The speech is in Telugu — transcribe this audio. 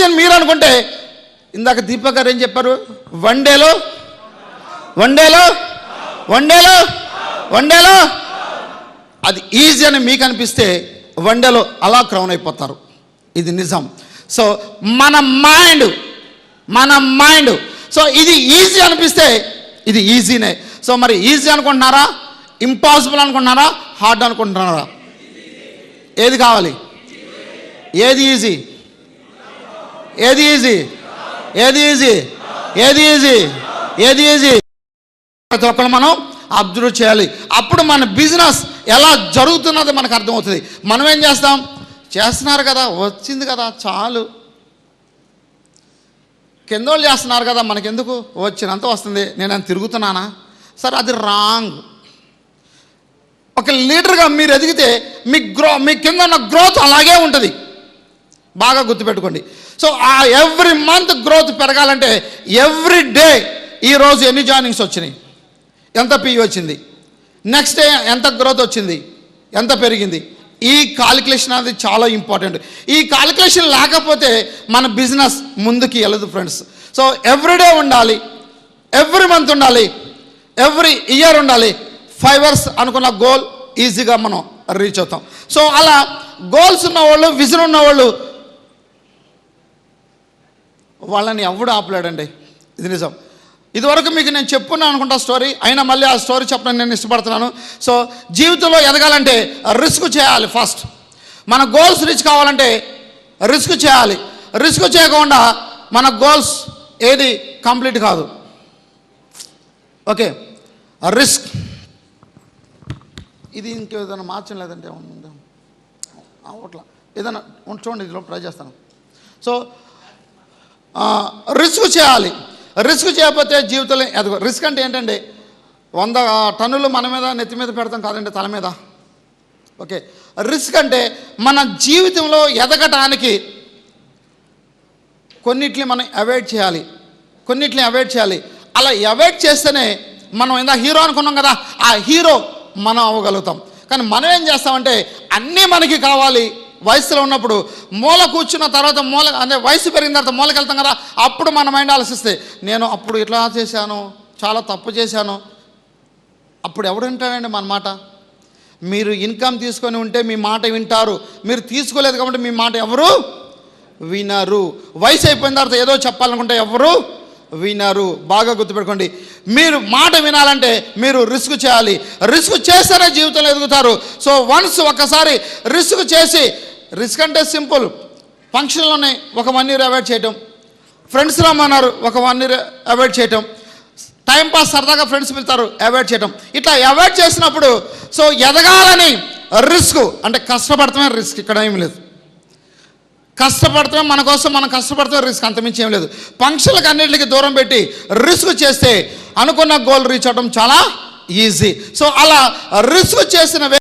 ఈజీ మీరు అనుకుంటే. ఇందాక దీపక్ గారు ఏం చెప్పారు? వన్ డేలో? వన్ డేలో? వన్ డేలో? వన్ డేలో? అది ఈజీ అని మీకు అనిపిస్తే వన్ డేలో అలా క్రౌన్ అయిపోతారు. ఇది నిజం. సో మన మైండ్ మన మైండ్. సో ఇది ఈజీ అనిపిస్తే ఇది ఈజీనే. సో మరి ఈజీ అనుకుంటున్నారా? ఇంపాసిబుల్ అనుకుంటున్నారా? హార్డ్ అనుకుంటున్నారా? ఏది కావాలి? ఏది ఈజీ? ఏది ఈజీ? ఏది ఈజీ? ఏది ఈజీ? ఏది ఈజీ? ప్రతి ఒక్కరు మనం అబ్జర్వ్ చేయాలి. అప్పుడు మన బిజినెస్ ఎలా జరుగుతున్నది మనకు అర్థమవుతుంది. మనం ఏం చేస్తాం? చేస్తున్నారు కదా వచ్చింది కదా చాలు. కిందోళ్ళు చేస్తున్నారు కదా మనకెందుకు? వచ్చినంత వస్తుంది. నేను అని తిరుగుతున్నానా? సార్ అది రాంగ్. ఒక లీడర్గా మీరు ఎదిగితే మీ గ్రో మీ కింద ఉన్న గ్రోత్ అలాగే ఉంటుంది. బాగా గుర్తుపెట్టుకోండి. సో ఆ ఎవ్రీ మంత్ గ్రోత్ పెరగాలంటే ఎవ్రీ డే ఈరోజు ఎన్ని జాయినింగ్స్ వచ్చినాయి? ఎంత పీ వచ్చింది? నెక్స్ట్ డే ఎంత గ్రోత్ వచ్చింది? ఎంత పెరిగింది? ఈ కాలిక్యులేషన్ అనేది చాలా ఇంపార్టెంట్. ఈ కాలిక్యులేషన్ లేకపోతే మన బిజినెస్ ముందుకి వెళ్ళదు ఫ్రెండ్స్. సో ఎవ్రీడే ఉండాలి ఎవ్రీ మంత్ ఉండాలి ఎవ్రీ ఇయర్ ఉండాలి. ఫైవ్ ఇయర్స్ అనుకున్న గోల్ ఈజీగా మనం రీచ్ అవుతాం. సో అలా గోల్స్ ఉన్నవాళ్ళు విజన్ ఉన్నవాళ్ళు వాళ్ళని ఎవడు ఆపలేడండి? ఇది నిజం. ఇదివరకు మీకు నేను చెప్పున్నాను అనుకుంటా స్టోరీ అయినా మళ్ళీ ఆ స్టోరీ చెప్పడం నేను ఇష్టపడుతున్నాను. సో జీవితంలో ఎదగాలంటే రిస్క్ చేయాలి ఫస్ట్ మన గోల్స్ రీచ్ కావాలంటే రిస్క్ చేయాలి. రిస్క్ చేయకుండా మన గోల్స్ ఏది కంప్లీట్ కాదు. ఓకే రిస్క్ ఇది ఇంకేదైనా మార్చడం లేదంటే ఉందా? అవట్లా ఏదైనా చూడండి ఇదిలో ట్రై చేస్తాను. సో రిస్క్ చేయాలి. రిస్క్ చేయకపోతే జీవితంలో ఎదగ రిస్క్ అంటే ఏంటండి? వంద టన్నులు మన మీద నెత్తి మీద పెడతాం కాదండి తల మీద. ఓకే. రిస్క్ అంటే మన జీవితంలో ఎదగటానికి కొన్నిటిని మనం అవాయిడ్ చేయాలి. కొన్నిటిని అవాయిడ్ చేయాలి. అలా అవాయిడ్ చేస్తేనే మనం ఇందా హీరో అనుకున్నాం కదా ఆ హీరో మనం అవ్వగలుగుతాం. కానీ మనం ఏం చేస్తామంటే అన్నీ మనకి కావాలి. వయసులో ఉన్నప్పుడు మూల కూర్చున్న తర్వాత మూల అంటే వయసు పెరిగిన తర్వాత మూలకి వెళ్తాం కదా అప్పుడు మన మైండ్ ఆలోచిస్తే నేను అప్పుడు ఇట్లా చేశాను చాలా తప్పు చేశాను. అప్పుడు ఎవడు వింటాడండి మన మాట? మీరు ఇన్కమ్ తీసుకొని ఉంటే మీ మాట వింటారు. మీరు తీసుకోలేదు కాబట్టి మీ మాట ఎవరు? వినరు. వయసు అయిపోయిన తర్వాత ఏదో చెప్పాలనుకుంటే ఎవరు? వినరు. బాగా గుర్తుపెట్టుకోండి. మీరు మాట వినాలంటే మీరు రిస్క్ చేయాలి. రిస్క్ చేస్తేనే జీవితంలో ఎదుగుతారు. సో వన్స్ ఒకసారి రిస్క్ చేసి రిస్క్ అంటే సింపుల్. ఫంక్షన్లోనే ఒక వన్ ఇయర్ అవాయిడ్ చేయటం. ఫ్రెండ్స్ రమ్మన్నారు ఒక వన్ ఇయర్ అవాయిడ్ చేయటం. టైం పాస్ సరదాగా ఫ్రెండ్స్ పిలుతారు అవాయిడ్ చేయటం. ఇట్లా అవాయిడ్ చేసినప్పుడు సో ఎదగాలని రిస్క్ అంటే కష్టపడటమే రిస్క్ ఇక్కడ ఏం లేదు. కష్టపడతాం మన కోసం మనం కష్టపడతాం రిస్క్ అంతమించి ఏం లేదు. ఫంక్షన్లకు అన్నింటికి దూరం పెట్టి రిస్క్ చేస్తే అనుకున్న గోల్ రీచ్ అవడం చాలా ఈజీ. సో అలా రిస్క్ చేసిన